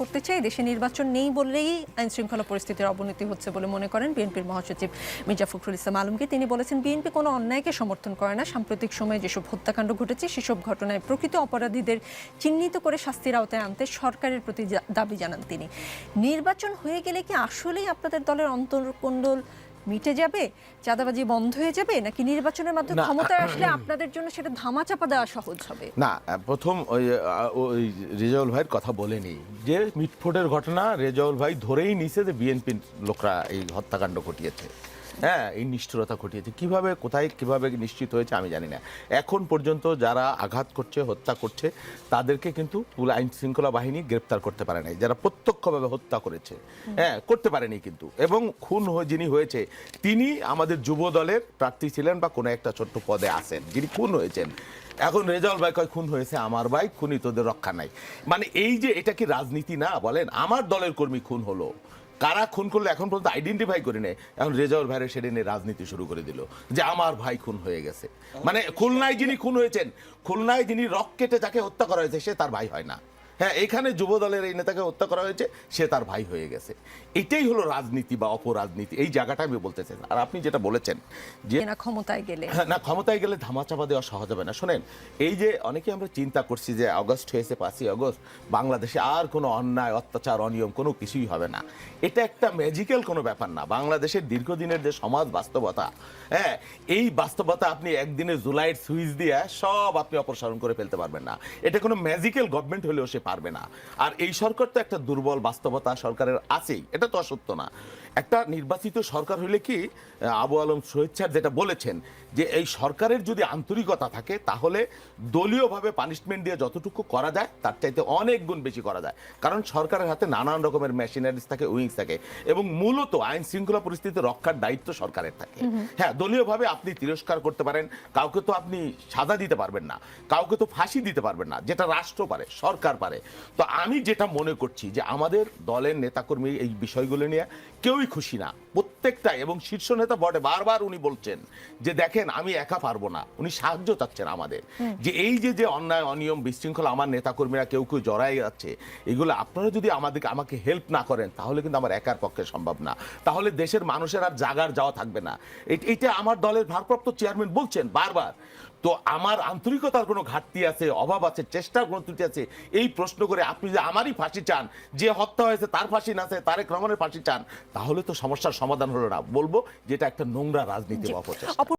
করতে চাই, দেশে নির্বাচন নেই বললেই আইন শৃঙ্খলা পরিস্থিতির অবনতি হচ্ছে বলে মনে করেন বিএনপির মহাসচিব মির্জা ফখরুল ইসলাম আলমকে তিনি বলেছেন, বিএনপি কোনো অন্যায়কে সমর্থন করে না। সাম্প্রতিক সময়ে যেসব হত্যাকাণ্ড ঘটেছে, সেসব ঘটনায় প্রকৃত অপরাধীদের চিহ্নিত করে শাস্তির আওতায় আনতে সরকারের প্রতি দাবি জানান তিনি। নির্বাচন হয়ে গেলে কি আসলেই আপনাদের দলের অন্তর্কণ্ডল মিটে যাবে? চাঁদাবাজি বন্ধ হয়ে যাবে? নাকি নির্বাচনের মাধ্যমে। ক্ষমতায় আসলে আপনাদের জন্য সেটা ধামাচাপা দেওয়া সহজ হবে? না প্রথম ওই ওই রেজাউল ভাইয়ের কথা বলেনি যে মিটফোটের ঘটনা রেজাউল ভাই ধরেই নিছে যে বিএনপির লোকরা এই হত্যাকাণ্ড ঘটিয়েছে। হ্যাঁ এই নিষ্ঠুরতা ঘটিয়েছে। কীভাবে কোথায় কীভাবে নিশ্চিত হয়েছে আমি জানি না। এখন পর্যন্ত যারা আঘাত করছে হত্যা করছে তাদেরকে কিন্তু পুরো আইন শৃঙ্খলা বাহিনী গ্রেপ্তার করতে পারে নাই। যারা প্রত্যক্ষভাবে হত্যা করেছে হ্যাঁ করতে পারেনি কিন্তু। এবং খুন যিনি হয়েছে তিনি আমাদের যুব দলের প্রার্থী ছিলেন বা কোনো একটা ছোট্ট পদে আসেন যিনি খুন হয়েছেন। এখন রেজাউল ভাই কয় খুন হয়েছে আমার ভাই খুনি তোদের রক্ষা নাই। মানে এই যে এটা কি রাজনীতি না? বলেন আমার দলের কর্মী খুন হলো। কারা খুন করল এখন পর্যন্ত আইডেন্টিফাই করে নেয় এখন রেজাউল ভাইয়ের সেটা নিয়ে রাজনীতি শুরু করে দিল যে আমার ভাই খুন হয়ে গেছে। মানে খুলনায় যিনি খুন হয়েছেন, খুলনায় যিনি রক কেটে যাকে হত্যা করা হয়েছে, সে তার ভাই হয় না। হ্যাঁ এখানে যুব দলের এই নেতাকে হত্যা করা হয়েছে সে তার ভাই হয়ে গেছে। এটাই হলো রাজনীতি বা অপরাজনীতি এই জায়গাটা আমি বলতে চাই। আর আপনি যেটা বলেছেন যে না ক্ষমতায় গেলে। হ্যাঁ, না ক্ষমতায় গেলে ধামাচাপা দেওয়া সহজ হবে না। শোনেন এই যে অনেকে আমরা চিন্তা করছি যে আগস্ট হয়েছে পাঁচই আগস্ট বাংলাদেশে আর কোনো অন্যায় অত্যাচার অনিয়ম কোনো কিছুই হবে না। এটা একটা ম্যাজিক্যাল কোনো ব্যাপার না। বাংলাদেশের দীর্ঘদিনের যে সমাজ বাস্তবতা হ্যাঁ এই বাস্তবতা আপনি একদিনে জুলাইয়ের সুইচ দিয়ে সব আপনি অপসারণ করে ফেলতে পারবেন না। এটা কোনো ম্যাজিক্যাল গভর্নমেন্ট হলেও সে পারবে না। আর এই সরকার তো একটা দুর্বল বাস্তবতা সরকারের আছেই এটা তো অসত্য না। একটা নির্বাচিত সরকার হলে কি আবু আলম স্বেচ্ছার যেটা বলেছেন যে এই সরকারের যদি আন্তরিকতা থাকে তাহলে দলীয়ভাবে পানিশমেন্ট দিয়ে যতটুকু করা যায় তার চাইতে অনেক গুণ বেশি করা যায়। কারণ সরকারের হাতে নানান রকমের মেশিনারিজ থাকে উইংস থাকে এবং মূলত আইন শৃঙ্খলা পরিস্থিতি রক্ষার দায়িত্ব সরকারের থাকে। হ্যাঁ দলীয়ভাবে আপনি তিরস্কার করতে পারেন কাউকে তো আপনি সাজা দিতে পারবেন না কাউকে তো ফাঁসি দিতে পারবেন না যেটা রাষ্ট্র পারে সরকার পারে। তো আমি যেটা মনে করছি যে আমাদের দলের নেতাকর্মী এই বিষয়গুলো নিয়ে কেউই খুশি না। প্রত্যেকটা এবং শীর্ষ নেতা বটে। বারবার উনি বলছেন যে দেখেন আমি একা পারব না। উনি সাহায্য চাচ্ছেন আমাদের। যে এই যে যে অন্যায় অনিয়ম বিশৃঙ্খলা আমার নেতাকর্মীরা কেউ কেউ জড়াই যাচ্ছে এগুলো আপনারা যদি আমাদেরকে আমাকে হেল্প না করেন তাহলে কিন্তু আমার একার পক্ষে সম্ভব না। তাহলে দেশের মানুষের আর জাগার যাওয়া থাকবে না। এটা আমার দলের ভারপ্রাপ্ত চেয়ারম্যান বলছেন বারবার। তো আমার আন্তরিকতার কোনো ঘাটতি আছে অভাব আছে চেষ্টার কোনো ত্রুটি আছে এই প্রশ্ন করে আপনি যে আমারই ফাঁসি চান যে হত্যা হয়েছে তার ফাঁসি না আছে তারেক রহমানের ফাঁসি চান তাহলে তো সমস্যার সমাধান হলো না বলব যেটা একটা নোংরা রাজনীতি অপচেষ্টা